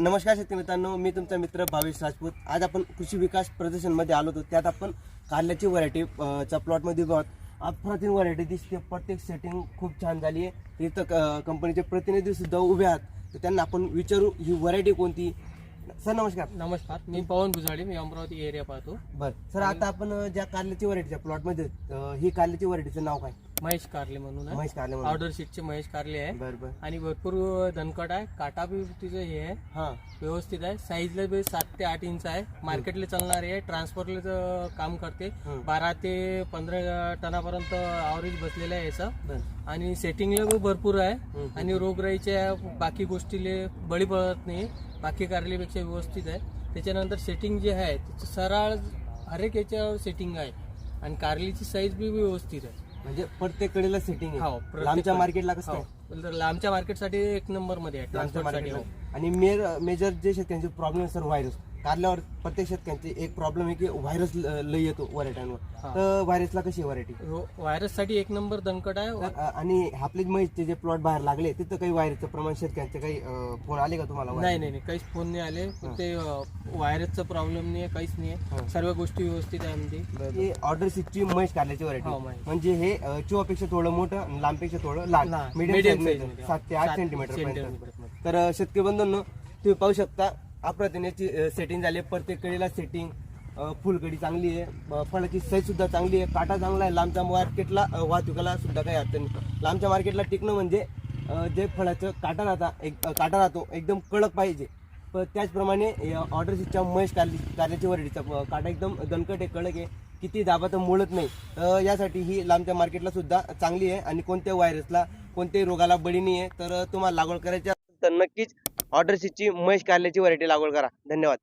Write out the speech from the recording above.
नमस्कार शेतकरी मित्रांनो मी तुमचा मित्र भावेश राजपूत. आज आपण कृषी विकास प्रदर्शनमध्ये आलो होतो. त्यात आपण कारल्याची व्हरायटी च्या प्लॉटमध्ये उभे आहोत. अप्रतिम व्हरायटी दिसते. प्रत्येक सेटिंग खूप छान झाली आहे. इथं कंपनीचे प्रतिनिधी सुद्धा उभे आहात. तर त्यांना आपण विचारू ही व्हरायटी कोणती? सर नमस्कार. नमस्कार. मी पवन भुजाडे. मी अमरावती एरिया पाहतो. बर. सर आता आपण ज्या कारल्याची व्हरायटीच्या प्लॉटमध्ये ही कारल्याची व्हरायटीचं नाव काय? महेश कारले म्हणून महेश कारले म्हणून. ऑर्डर शीटचे महेश कारले आहे. बर बर. आणि भरपूर दणकट आहे. काटा बी तिचं हे आहे. हां. व्यवस्थित आहे. साईजला बी सात ते आठ इंच आहे. मार्केटला चालणारी आहे. ट्रान्सपोर्टला काम करते. बारा ते पंधरा टनापर्यंत आवरेज बसलेलं आहे याचं. आणि सेटिंगला बी भरपूर आहे. आणि रोगराईच्या बाकी गोष्टीले बळी पडत नाही. बाकी कारलेपेक्षा व्यवस्थित आहे. त्याच्यानंतर सेटिंग जे आहे त्याचं सरळ हरेक याच्यावर सेटिंग आहे. आणि कारलीची साईज बी व्यवस्थित आहे. म्हणजे प्रत्येक कडेला सेटिंग हो, आहे प्रत्येक लांबच्या कडे. मार्केटला कसं काय? हो. तर लांबच्या मार्केटसाठी एक नंबरमध्ये आहे लांबच्या ट्रान्सपोर्टसाठी मार्केटला आणि मेर मेजर जे शेतकऱ्यांचे प्रॉब्लेम सर व्हायरस कारल्यावर प्रत्येक शेतकऱ्यांचे एक प्रॉब्लेम आहे की व्हायरस लय येतो व्हरायट्यांवर हा. तर व्हायरसला कशी व्हरायटी हो व्हायरससाठी एक नंबर दणकट आहे. आणि आपले म्हैसचे जे प्लॉट बाहेर लागले तिथं काही व्हायरसचं प्रमाण शेतकऱ्यांचे काही फोन आले का तुम्हाला नाही नाही नाही काहीच फोन नाही आले. ते व्हायरसचा प्रॉब्लेम नाही आहे काहीच नाही हा. आहे सर्व गोष्टी व्यवस्थित आहे म्हणजे ही ऑर्डर सीटची म्हैस कारल्याची हो, व्हरायटी म्हैस. म्हणजे हे अं, चिवापेक्षा थोडं मोठं लांबपेक्षा थोडं लहान. लहान. मीडियम. सात ते आठ सेंटीमीटर. तर शेतकरी बंधूंनो तुम्ही पाहू शकता अप्रतिनेची सेटिंग झाली. आहे. प्रत्येक कडेला सेटिंग फुलकडी चांगली आहे. फळाची साईज सुद्धा चांगली आहे. काटा चांगला आहे. लांबच्या मार्केटला अं, वाहतुकाला सुद्धा काही अडचण नाही. लांबच्या मार्केटला टिकणं म्हणजे जे फळाचं काटा राहता एक काटा राहतो एकदम कडक पाहिजे. पण त्याचप्रमाणे ऑर्डर सीटच्या महेश कारली कारल्याची वरडीचा काटा एकदम दणकट आहे कडक आहे. किती दाबा तर मोडत नाही. तर यासाठी ही लांबच्या मार्केटला सुद्धा चांगली आहे. आणि कोणत्या व्हायरसला कोणत्याही रोगाला बळी नाही आहे. तर तुम्हाला लागवड करायची असेल तर नक्कीच ऑर्डर महेश कारल्याची व्हरायटी लागवड करा. धन्यवाद.